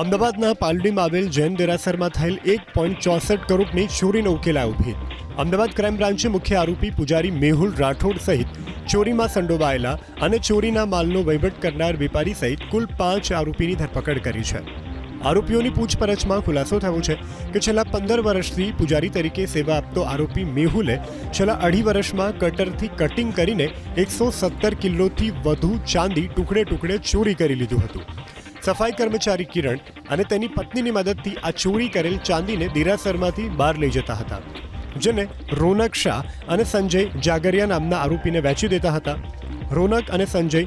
અમદાવાદના પાલડીમાં આવેલ જૈન દેરાસરમાં થયેલ એક પોઈન્ટ ચોસઠ કરોડની ચોરીનો ઉકેલાયો ઊભી અમદાવાદ ક્રાઇમ બ્રાન્ચે મુખ્ય આરોપી પુજારી મેહુલ રાઠોડ સહિત ચોરીમાં સંડોવાયેલા અને ચોરીના માલનો વહીવટ કરનાર વેપારી સહિત કુલ પાંચ આરોપીની ધરપકડ કરી છે. આરોપીઓની પૂછપરછમાં ખુલાસો થયો છે કે છેલ્લા પંદર વર્ષથી પુજારી તરીકે સેવા આપતો આરોપી મેહુલે છેલ્લા અઢી વર્ષમાં કટરથી કટિંગ કરીને એકસો સત્તર કિલોથી વધુ ચાંદી ટુકડે ટુકડે ચોરી કરી લીધું હતું. સફાઈ કર્મચારી કિરણ અને તેની પત્નીની મદદથી આ ચોરી કરેલ ચાંદીને દિરાસરમાંથી બહાર લઈ જતા હતા, જેને રોનક શાહ અને સંજય જાગરિયા નામના આરોપીને વેચી દેતા હતા. રોનક અને સંજય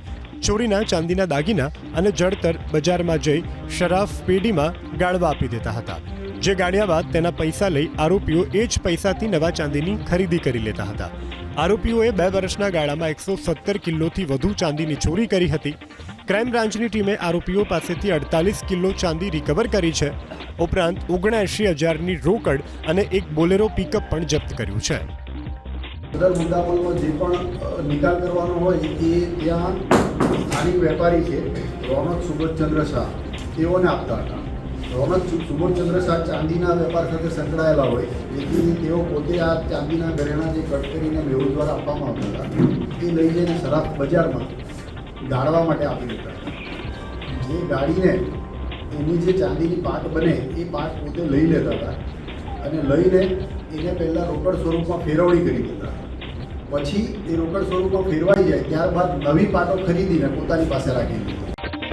ચોરીના ચાંદીના દાગીના અને જળતર બજારમાં જઈ શરાફ પેઢીમાં ગાળવા આપી દેતા હતા, જે ગાળ્યા બાદ તેના પૈસા લઈ આરોપીઓ એ જ પૈસાથી નવા ચાંદીની ખરીદી કરી લેતા હતા. આરોપીઓએ બે વર્ષના ગાળામાં એકસો સત્તર કિલોથી વધુ ચાંદીની ચોરી કરી હતી. ક્રાઇમ બ્રાન્ચની ટીમે આરોપીઓ પાસેથી અડતાલીસ કિલો ચાંદી રિકવર કરી છે. ઉપરાંત ઓગણએંશી હજારની રોકડ અને એક બોલેરો પિકઅપ પણ જપ્ત કર્યું છે. દર મુદ્દાઓનો જે પણ નિકાલ કરવાનો હોય એ ત્યાં સ્થાનિક વેપારી છે, રોનક સુબોધચંદ્ર શાહ. તેઓને આપતા હતા. રોનક સુબોધચંદ્ર શાહ ચાંદીના વેપાર સાથે સંકળાયેલા હોય, જેથી તેઓ પોતે આ ચાંદીના ઘરેણા જે કટ કરીને દ્વારા આપવામાં આવતા હતા એ લઈ જઈને શરાબ બજારમાં ગાળવા માટે આપી દેતા. જે ગાડીને એની જે ચાંદીની પાટ બને, એ પાટ પોતે લઈ લેતા હતા અને લઈને એને પહેલાં રોકડ સ્વરૂપમાં ફેરવણી કરી દેતા. પછી એ રોકડ સ્વરૂપમાં ફેરવાઈ જાય, ત્યારબાદ નવી પાટો ખરીદીને પોતાની પાસે રાખી દીધી.